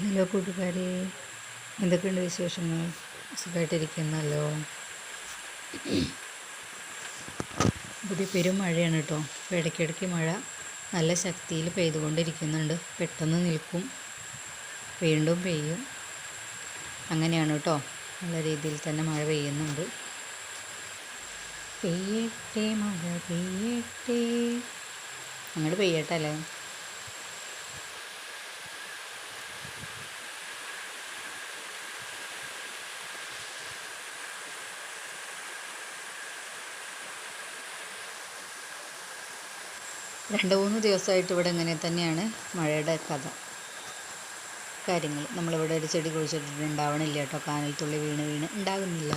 Hello കൂട്ടുകാരെ എന്തൊക്കെയുണ്ട് വിശേഷങ്ങൾ? സുഖമായിട്ടിരിക്കുന്നല്ലോ പുതിയ പെരും മഴയാണ് കേട്ടോ. അപ്പോൾ ഇടയ്ക്കിടയ്ക്ക് മഴ നല്ല ശക്തിയിൽ പെയ്തുകൊണ്ടിരിക്കുന്നുണ്ട്. പെട്ടെന്ന് നിൽക്കും. വീണ്ടും പെയ്യും. അങ്ങനെയാണ് കേട്ടോ. നല്ല രീതിയിൽ തന്നെ മഴ പെയ്യുന്നുണ്ട്. പെയ്യട്ടെ മഴ പെയ്യട്ടെ. അങ്ങോട്ട് പെയ്യട്ടെ അല്ലേ? രണ്ട് മൂന്ന് ദിവസമായിട്ട് ഇവിടെ ഇങ്ങനെ തന്നെയാണ് മഴയുടെ കഥ. കാര്യങ്ങൾ. നമ്മളിവിടെ ഒരു ചെടി കുഴിച്ചിട്ടിട്ട് ഉണ്ടാവണില്ല കേട്ടോ. കാനൽ തുള്ളി വീണ് വീണ്. ഉണ്ടാകുന്നില്ല.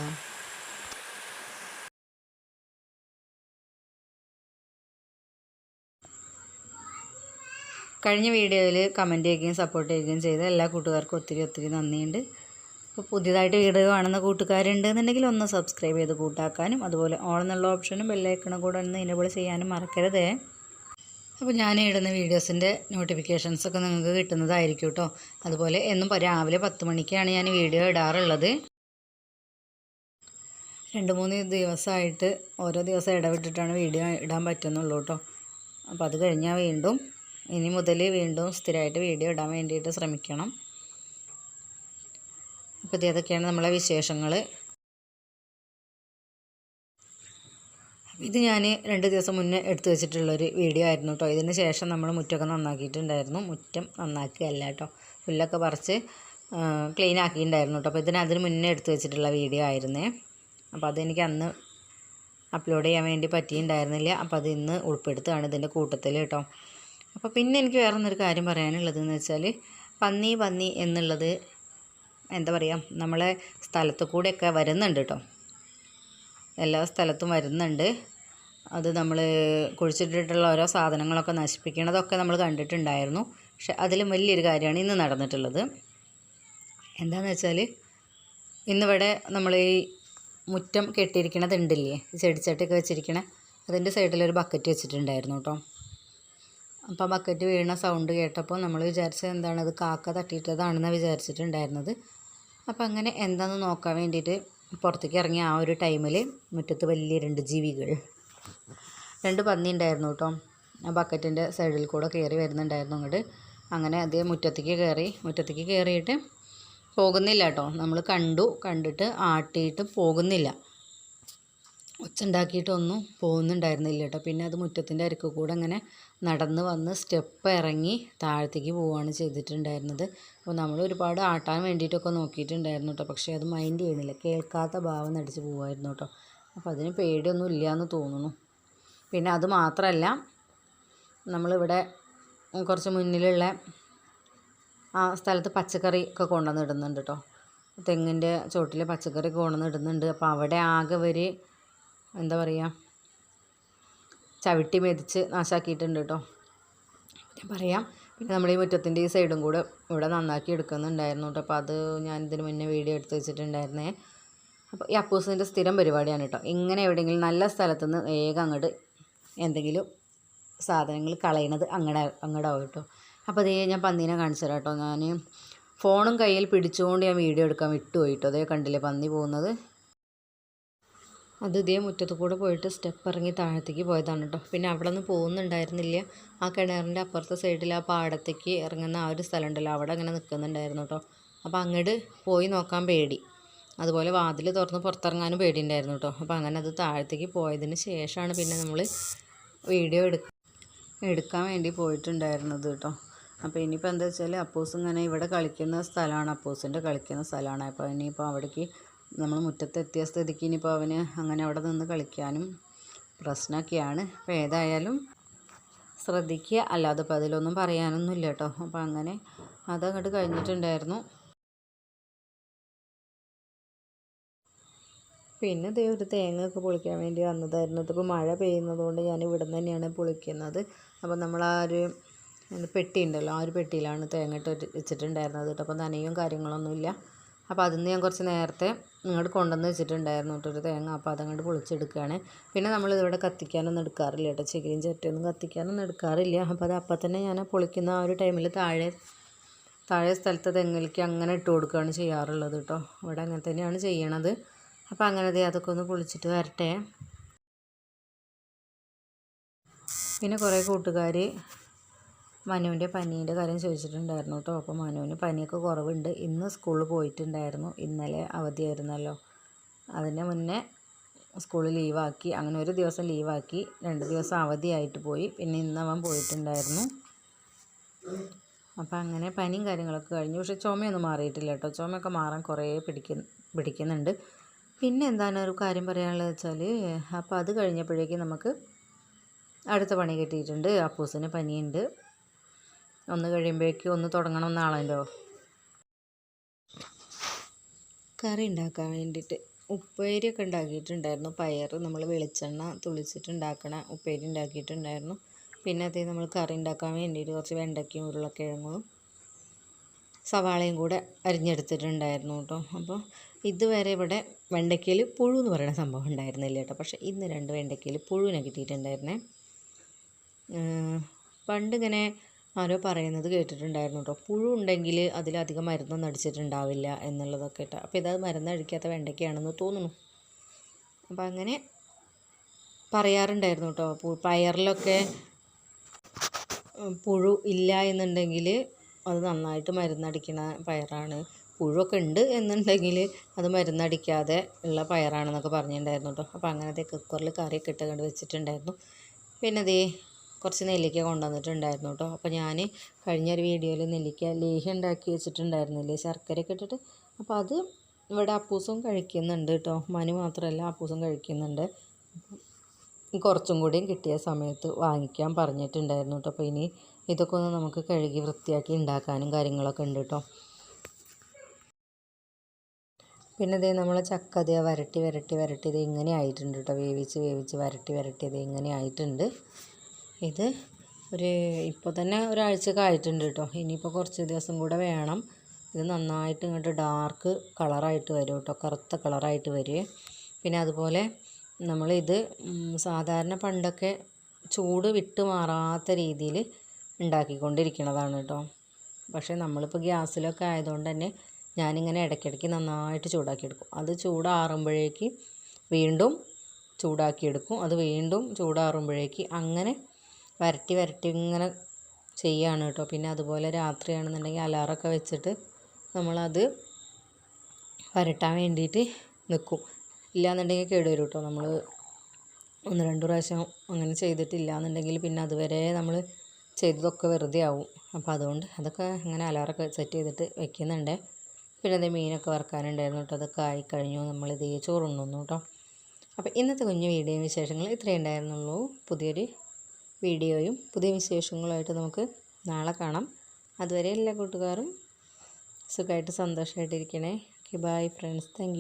കഴിഞ്ഞ വീഡിയോയിൽ കമന്റ് ചെയ്യുകയും സപ്പോർട്ട് ചെയ്യുകയും ചെയ്ത എല്ലാ കൂട്ടുകാർക്കും ഒത്തിരി ഒത്തിരി നന്ദിയുണ്ട്. അപ്പോൾ പുതിയതായിട്ട് വീഡിയോ കാണുന്ന കൂട്ടുകാരുണ്ട് എന്നുണ്ടെങ്കിൽ ഒന്ന് സബ്സ്ക്രൈബ് ചെയ്ത് കൂട്ടാക്കാനും അതുപോലെ ഓൾ എന്നുള്ള ഓപ്ഷനും ബെല്ലൈക്കണും കൂടെ ഒന്ന് ഇനബിൾ ചെയ്യാനും മറക്കരുതേ. അപ്പോൾ ഞാൻ ഇടുന്ന വീഡിയോസിന്റെ നോട്ടിഫിക്കേഷൻസൊക്കെ നിങ്ങൾക്ക് കിട്ടുന്നതായിരിക്കും കേട്ടോ അതുപോലെ എന്നും രാവിലെ പത്ത് മണിക്കാണ് ഞാൻ വീഡിയോ ഇടാറുള്ളത്. രണ്ട് മൂന്ന് ദിവസമായിട്ട് ഓരോ ദിവസം ഇടവിട്ടിട്ടാണ് വീഡിയോ ഇടാൻ പറ്റുന്നുള്ളൂ കേട്ടോ അപ്പോൾ അത് കഴിഞ്ഞാൽ വീണ്ടും ഇനി മുതൽ വീണ്ടും സ്ഥിരമായിട്ട് വീഡിയോ ഇടാൻ വേണ്ടിയിട്ട് ശ്രമിക്കണം. അപ്പോൾ ഇതൊക്കെയാണ് നമ്മളെ വിശേഷങ്ങൾ ഇത് ഞാൻ രണ്ട് ദിവസം മുന്നേ എടുത്തു വെച്ചിട്ടുള്ളൊരു വീഡിയോ ആയിരുന്നു കേട്ടോ ഇതിന് ശേഷം നമ്മൾ മുറ്റമൊക്കെ നന്നാക്കിയിട്ടുണ്ടായിരുന്നു. മുറ്റം നന്നാക്കുകയല്ല കേട്ടോ പുല്ലൊക്കെ പറിച്ച് ക്ലീൻ ആക്കിയിട്ടുണ്ടായിരുന്നു കേട്ടോ അപ്പോൾ ഇതിന് അതിന് മുന്നേ എടുത്തു വെച്ചിട്ടുള്ള വീഡിയോ ആയിരുന്നേ. അപ്പോൾ അതെനിക്ക് അന്ന് അപ്ലോഡ് ചെയ്യാൻ വേണ്ടി പറ്റിയിട്ടുണ്ടായിരുന്നില്ല. അപ്പോൾ അത് ഇന്ന് ഉൾപ്പെടുത്തുകയാണ് ഇതിന്റെ കൂട്ടത്തിൽ കേട്ടോ അപ്പോൾ പിന്നെ എനിക്ക് വേറെ ഒന്നൊരു കാര്യം പറയാനുള്ളതെന്ന് വെച്ചാൽ പന്നി പന്നി എന്നുള്ളത് എന്താ പറയുക നമ്മളെ സ്ഥലത്ത് കൂടെയൊക്കെ വരുന്നുണ്ട് കേട്ടോ എല്ലാ സ്ഥലത്തും വരുന്നുണ്ട്. അത് നമ്മൾ കുഴിച്ചിട്ടിട്ടുള്ള ഓരോ സാധനങ്ങളൊക്കെ നശിപ്പിക്കണതൊക്കെ നമ്മൾ കണ്ടിട്ടുണ്ടായിരുന്നു. പക്ഷെ അതിലും വലിയൊരു കാര്യമാണ് ഇന്ന് നടന്നിട്ടുള്ളത്. എന്താണെന്ന് വെച്ചാൽ ഇന്നിവിടെ നമ്മൾ ഈ മുറ്റം കെട്ടിയിരിക്കണത് ഉണ്ടില്ലേ? ചെടിച്ചട്ടിയൊക്കെ വെച്ചിരിക്കണ അതിന്റെ സൈഡിലൊരു ബക്കറ്റ് വെച്ചിട്ടുണ്ടായിരുന്നു കേട്ടോ. അപ്പോൾ ബക്കറ്റ് വീണ സൗണ്ട് കേട്ടപ്പോൾ നമ്മൾ വിചാരിച്ചത് എന്താണ് അത് കാക്ക തട്ടിയിട്ടതാണെന്ന് വിചാരിച്ചിട്ടുണ്ടായിരുന്നത്. അപ്പോൾ അങ്ങനെ എന്താണെന്ന് നോക്കാൻ വേണ്ടിയിട്ട് പുറത്തേക്ക് ഇറങ്ങിയ ആ ഒരു ടൈമിൽ മുറ്റത്ത് വലിയ രണ്ട് ജീവികൾ. രണ്ട് പന്നി ഉണ്ടായിരുന്നു കേട്ടോ. ആ ബക്കറ്റിന്റെ സൈഡിൽ കൂടെ കയറി വരുന്നുണ്ടായിരുന്നു അങ്ങോട്ട് അങ്ങനെ അതേ മുറ്റത്തേക്ക് കയറി മുറ്റത്തേക്ക് കയറിയിട്ട് പോകുന്നില്ല കേട്ടോ. നമ്മൾ കണ്ടു കണ്ടിട്ട് ആട്ടിയിട്ട് പോകുന്നില്ല. ഒച്ച ഉണ്ടാക്കിയിട്ടൊന്നും പോകുന്നുണ്ടായിരുന്നില്ല കേട്ടോ. പിന്നെ അത് മുറ്റത്തിന്റെ അരക്ക് കൂടെ അങ്ങനെ നടന്ന് വന്ന് സ്റ്റെപ്പ് ഇറങ്ങി താഴത്തേക്ക് പോവുകയാണ് ചെയ്തിട്ടുണ്ടായിരുന്നത്. അപ്പോൾ നമ്മൾ ഒരുപാട് ആട്ടാൻ വേണ്ടിയിട്ടൊക്കെ നോക്കിയിട്ടുണ്ടായിരുന്നു കേട്ടോ. പക്ഷേ അത് മൈൻഡ് ചെയ്യുന്നില്ല. കേൾക്കാത്ത ഭാവം നടിച്ച് പോവായിരുന്നു കേട്ടോ. അപ്പോൾ അതിന് പേടിയൊന്നും ഇല്ല എന്ന് തോന്നുന്നു. പിന്നെ അത് മാത്രമല്ല നമ്മളിവിടെ കുറച്ച് മുന്നിലുള്ള ആ സ്ഥലത്ത് പച്ചക്കറി ഒക്കെ കൊണ്ടുവന്നിടുന്നുണ്ട് കേട്ടോ. തെങ്ങിന്റെ ചോട്ടിൽ പച്ചക്കറി കൊണ്ടുവന്നിടുന്നുണ്ട് അപ്പോൾ അവിടെ ആകെ ഒരു എന്താ പറയുക ചവിട്ടി മെതിച്ച് നാശാക്കിയിട്ടുണ്ട് കേട്ടോ ഞാൻ പറയാം. പിന്നെ നമ്മൾ ഈ മുറ്റത്തിന്റെ ഈ സൈഡും കൂടെ ഇവിടെ നന്നാക്കി എടുക്കുന്നുണ്ടായിരുന്നു കേട്ടോ അപ്പോൾ അത് ഞാൻ ഇതിന് മുന്നേ വീഡിയോ എടുത്ത് വെച്ചിട്ടുണ്ടായിരുന്നേ. അപ്പോൾ ഈ അപ്പൂസിന്റെ സ്ഥിരം പരിപാടിയാണ് കേട്ടോ ഇങ്ങനെ എവിടെയെങ്കിലും നല്ല സ്ഥലത്തുനിന്ന് വേഗം അങ്ങോട്ട് എന്തെങ്കിലും സാധനങ്ങൾ കളയണത് അങ്ങടെ ആവും കേട്ടോ അപ്പോൾ അതേ ഞാൻ പന്നീനെ കാണിച്ചു തരാം കേട്ടോ ഞാൻ ഫോണും കയ്യിൽ പിടിച്ചുകൊണ്ട് ഞാൻ വീഡിയോ എടുക്കാൻ വിട്ടുപോയി കേട്ടോ അതേ കണ്ടില്ലേ പന്നി പോകുന്നത്? അത് ഇതേ മുറ്റത്ത് കൂടെ പോയിട്ട് സ്റ്റെപ്പ് ഇറങ്ങി താഴത്തേക്ക് പോയതാണ് കേട്ടോ പിന്നെ അവിടെ നിന്ന് പോകുന്നുണ്ടായിരുന്നില്ല. ആ കിണറിന്റെ അപ്പുറത്തെ സൈഡിൽ ആ പാടത്തേക്ക് ഇറങ്ങുന്ന ആ ഒരു സ്ഥലം ഉണ്ടല്ലോ അവിടെ അങ്ങനെ നിൽക്കുന്നുണ്ടായിരുന്നു കേട്ടോ അപ്പോൾ അങ്ങോട്ട് പോയി നോക്കാൻ പേടി. അതുപോലെ വാതിൽ തുറന്ന് പുറത്തിറങ്ങാനും പേടിയുണ്ടായിരുന്നു കേട്ടോ അപ്പോൾ അങ്ങനെ അത് താഴത്തേക്ക് പോയതിന് ശേഷമാണ് പിന്നെ നമ്മൾ വീഡിയോ എടുക്ക എടുക്കാൻ വേണ്ടി പോയിട്ടുണ്ടായിരുന്നത് കേട്ടോ അപ്പോൾ ഇനിയിപ്പോൾ എന്താ വെച്ചാൽ അപ്പൂസ് ഇങ്ങനെ ഇവിടെ കളിക്കുന്ന സ്ഥലമാണ്. അപ്പൂസിന്റെ കളിക്കുന്ന സ്ഥലമാണ്. അപ്പോൾ ഇനിയിപ്പോൾ അവിടേക്ക് നമ്മൾ മുറ്റത്തെത്തിയ സ്ഥിതിക്ക് ഇനിയിപ്പോൾ അവന് അങ്ങനെ അവിടെ നിന്ന് കളിക്കാനും പ്രശ്നമൊക്കെയാണ്. അപ്പോൾ ഏതായാലും ശ്രദ്ധിക്കുക. അല്ലാതെ ഇപ്പോൾ അതിലൊന്നും പറയാനൊന്നുമില്ല കേട്ടോ. അപ്പോൾ അങ്ങനെ അതങ്ങോട്ട് കഴിഞ്ഞിട്ടുണ്ടായിരുന്നു. പിന്നെ ദേ ഒരു തേങ്ങയൊക്കെ പൊളിക്കാൻ വേണ്ടി വന്നതായിരുന്നു. ഇതിപ്പോൾ മഴ പെയ്യുന്നത് കൊണ്ട് ഞാൻ ഇവിടെ നിന്ന് തന്നെയാണ് പൊളിക്കുന്നത്. അപ്പോൾ നമ്മൾ ആ ഒരു പെട്ടി ഉണ്ടല്ലോ ആ ഒരു പെട്ടിയിലാണ് തേങ്ങ ഇട്ട് വെച്ചിട്ടുണ്ടായിരുന്നത് കേട്ടോ. അപ്പോൾ നനയും കാര്യങ്ങളൊന്നുമില്ല. അപ്പോൾ അതിന്ന് ഞാൻ കുറച്ച് നേരത്തെ ഇങ്ങോട്ട് കൊണ്ടുവന്ന് വെച്ചിട്ടുണ്ടായിരുന്നു കേട്ടോ ഒരു തേങ്ങ. അപ്പോൾ അതങ്ങോട്ട് പൊളിച്ചെടുക്കുകയാണ്. പിന്നെ നമ്മൾ ഇതിവിടെ കത്തിക്കാനൊന്നും എടുക്കാറില്ല കേട്ടോ. ചകിരിയും ചിരട്ടയൊന്നും കത്തിക്കാനൊന്നും എടുക്കാറില്ല. അപ്പോൾ അത് അപ്പം തന്നെ ഞാൻ പൊളിക്കുന്ന ആ ഒരു ടൈമിൽ താഴെ താഴെ സ്ഥലത്ത് തെങ്ങിലേക്ക് അങ്ങനെ ഇട്ട് കൊടുക്കുകയാണ് ചെയ്യാറുള്ളത് കേട്ടോ. ഇവിടെ അങ്ങനെ തന്നെയാണ് ചെയ്യണത്. അപ്പോൾ അങ്ങനെ അതൊക്കെ ഒന്ന് പൊളിച്ചിട്ട് വരട്ടെ. പിന്നെ കുറേ കൂട്ടുകാർ മനുവിന്റെ പനീന്റെ കാര്യം ചോദിച്ചിട്ടുണ്ടായിരുന്നു കേട്ടോ. അപ്പോൾ മനുവിന് പനിയൊക്കെ കുറവുണ്ട്. ഇന്ന് സ്കൂളിൽ പോയിട്ടുണ്ടായിരുന്നു. ഇന്നലെ അവധിയായിരുന്നല്ലോ. അതിന് മുന്നേ സ്കൂളിൽ ലീവാക്കി. അങ്ങനെ ഒരു ദിവസം ലീവാക്കി. രണ്ട് ദിവസം അവധിയായിട്ട് പോയി. പിന്നെ ഇന്ന് അവൻ പോയിട്ടുണ്ടായിരുന്നു. അപ്പോൾ അങ്ങനെ പനിയും കാര്യങ്ങളൊക്കെ കഴിഞ്ഞു. പക്ഷേ ചുമയൊന്നും മാറിയിട്ടില്ല കേട്ടോ. ചുമയൊക്കെ മാറാൻ കുറേ പിടിക്കുന്ന പിടിക്കുന്നുണ്ട്. പിന്നെ എന്താണ് ഒരു കാര്യം പറയാനുള്ളത് വെച്ചാൽ അപ്പോൾ അത് കഴിഞ്ഞപ്പോഴേക്കും നമുക്ക് അടുത്ത പണി കിട്ടിയിട്ടുണ്ട്. അപ്പൂസിന് പനിയുണ്ട്. ഒന്ന് കഴിയുമ്പോഴേക്കും ഒന്ന് തുടങ്ങണം എന്നാണല്ലോ കറി ഉണ്ടാക്കാൻ വേണ്ടിയിട്ട് ഉപ്പേരിയൊക്കെ ഉണ്ടാക്കിയിട്ടുണ്ടായിരുന്നു. പയർ നമ്മൾ വെളിച്ചെണ്ണ തുളിച്ചിട്ടുണ്ടാക്കണ ഉപ്പേരി ഉണ്ടാക്കിയിട്ടുണ്ടായിരുന്നു. പിന്നെ അതേ നമ്മൾ കറി ഉണ്ടാക്കാൻ വേണ്ടിയിട്ട് കുറച്ച് വെണ്ടയ്ക്കും ഉരുളക്കിഴങ്ങും സവാളയും കൂടെ അരിഞ്ഞെടുത്തിട്ടുണ്ടായിരുന്നു കേട്ടോ. അപ്പോൾ ഇതുവരെ ഇവിടെ വെണ്ടയ്ക്കയിൽ പുഴു എന്ന് പറയുന്ന സംഭവം ഉണ്ടായിരുന്നില്ല കേട്ടോ. പക്ഷേ ഇന്ന് രണ്ട് വെണ്ടയ്ക്കയിൽ പുഴുവിനെ കിട്ടിയിട്ടുണ്ടായിരുന്നേ. പണ്ടിങ്ങനെ ആരോ പറയുന്നത് കേട്ടിട്ടുണ്ടായിരുന്നു കേട്ടോ പുഴു ഉണ്ടെങ്കിൽ അതിലധികം മരുന്നൊന്നും അടിച്ചിട്ടുണ്ടാവില്ല എന്നുള്ളതൊക്കെ കേട്ടോ. അപ്പോൾ ഇതത് മരുന്നടിക്കാത്ത വെണ്ടയ്ക്കയാണെന്ന് തോന്നുന്നു. അപ്പോൾ അങ്ങനെ പറയാറുണ്ടായിരുന്നു കേട്ടോ പയറിലൊക്കെ പുഴു ഇല്ല എന്നുണ്ടെങ്കിൽ അത് നന്നായിട്ട് മരുന്നടിക്കണ പയറാണ്. പുഴുവൊക്കെ ഉണ്ട് എന്നുണ്ടെങ്കിൽ അത് മരുന്നടിക്കാതെ ഉള്ള പയറാണെന്നൊക്കെ പറഞ്ഞിട്ടുണ്ടായിരുന്നു കേട്ടോ അപ്പോൾ അങ്ങനത്തെ കുക്കറിൽ കറിയൊക്കെ ഇട്ട് കണ്ട് വെച്ചിട്ടുണ്ടായിരുന്നു. പിന്നെ അതേ കുറച്ച് നെല്ലിക്ക കൊണ്ടുവന്നിട്ടുണ്ടായിരുന്നു കേട്ടോ. അപ്പോൾ ഞാൻ കഴിഞ്ഞൊരു വീഡിയോയിൽ നെല്ലിക്ക ലേഹ്യം ഉണ്ടാക്കി വെച്ചിട്ടുണ്ടായിരുന്നില്ലേ? ശർക്കരയൊക്കെ ഇട്ടിട്ട്. അപ്പോൾ അത് ഇവിടെ അപ്പൂസും കഴിക്കുന്നുണ്ട് കേട്ടോ. മനു മാത്രമല്ല അപ്പൂസും കഴിക്കുന്നുണ്ട്. കുറച്ചും കൂടിയും കിട്ടിയ സമയത്ത് വാങ്ങിക്കാൻ പറഞ്ഞിട്ടുണ്ടായിരുന്നു കേട്ടോ. അപ്പോൾ ഇനി ഇതൊക്കെ ഒന്ന് നമുക്ക് കഴുകി വൃത്തിയാക്കി ഉണ്ടാക്കാനും കാര്യങ്ങളൊക്കെ ഉണ്ട് കേട്ടോ. പിന്നെ ഇതേ നമ്മൾ ചക്ക അതേ വരട്ടി വരട്ടി വരട്ടി ഇത് ഇങ്ങനെ ആയിട്ടുണ്ട് കേട്ടോ. വേവിച്ച് വേവിച്ച് വരട്ടി വരട്ടി ഇത് ഇങ്ങനെ ആയിട്ടുണ്ട്. ഇത് ഒരു ഇപ്പോൾ തന്നെ ഒരാഴ്ചയൊക്കെ ആയിട്ടുണ്ട് കേട്ടോ. ഇനിയിപ്പോൾ കുറച്ച് ദിവസം കൂടെ വേണം. ഇത് നന്നായിട്ട് ഇങ്ങോട്ട് ഡാർക്ക് കളറായിട്ട് വരും കേട്ടോ. കറുത്ത കളറായിട്ട് വരും പിന്നെ അതുപോലെ നമ്മളിത് സാധാരണ പണ്ടൊക്കെ ചൂട് വിട്ട് മാറാത്ത രീതിയിൽ ഉണ്ടാക്കിക്കൊണ്ടിരിക്കുന്നതാണ് കേട്ടോ. പക്ഷേ നമ്മളിപ്പോൾ ഗ്യാസിലൊക്കെ ആയതുകൊണ്ട് തന്നെ ഞാനിങ്ങനെ ഇടയ്ക്കിടയ്ക്ക് നന്നായിട്ട് ചൂടാക്കിയെടുക്കും അത് ചൂടാറുമ്പോഴേക്ക് വീണ്ടും ചൂടാക്കിയെടുക്കും അത് വീണ്ടും ചൂടാറുമ്പോഴേക്ക് അങ്ങനെ വരട്ടി വരട്ടി ഇങ്ങനെ ചെയ്യുകയാണ് കേട്ടോ. പിന്നെ അതുപോലെ രാത്രിയാണെന്നുണ്ടെങ്കിൽ അലാറൊക്കെ വെച്ചിട്ട് നമ്മളത് വരട്ടാൻ വേണ്ടിയിട്ട് നിൽക്കും ഇല്ലയെന്നുണ്ടെങ്കിൽ കേടുവരും കേട്ടോ. നമ്മൾ ഒന്ന് രണ്ട് പ്രാവശ്യം അങ്ങനെ ചെയ്തിട്ടില്ല എന്നുണ്ടെങ്കിൽ പിന്നെ അതുവരെ നമ്മൾ ചെയ്തതൊക്കെ വെറുതെ ആവും. അപ്പോൾ അതുകൊണ്ട് അതൊക്കെ അങ്ങനെ അലാറൊക്കെ സെറ്റ് ചെയ്തിട്ട് വെക്കുന്നുണ്ട്. പിന്നെ അത് മീനൊക്കെ വറുക്കാനുണ്ടായിരുന്നു കേട്ടോ. അതൊക്കെ ആയി കഴിഞ്ഞു. നമ്മളിത് ചോറുണ്ണുന്നു കേട്ടോ. അപ്പോൾ ഇന്നത്തെ കുഞ്ഞു വീഡിയോ വിശേഷങ്ങൾ ഇത്രയേ ഉണ്ടായിരുന്നുള്ളൂ. പുതിയൊരു വീഡിയോയും പുതിയ വിശേഷങ്ങളുമായിട്ട് നമുക്ക് നാളെ കാണാം. അതുവരെ എല്ലാ കൂട്ടുകാരും സുഖമായിട്ട് സന്തോഷമായിട്ടിരിക്കണേ. Okay bye friends thank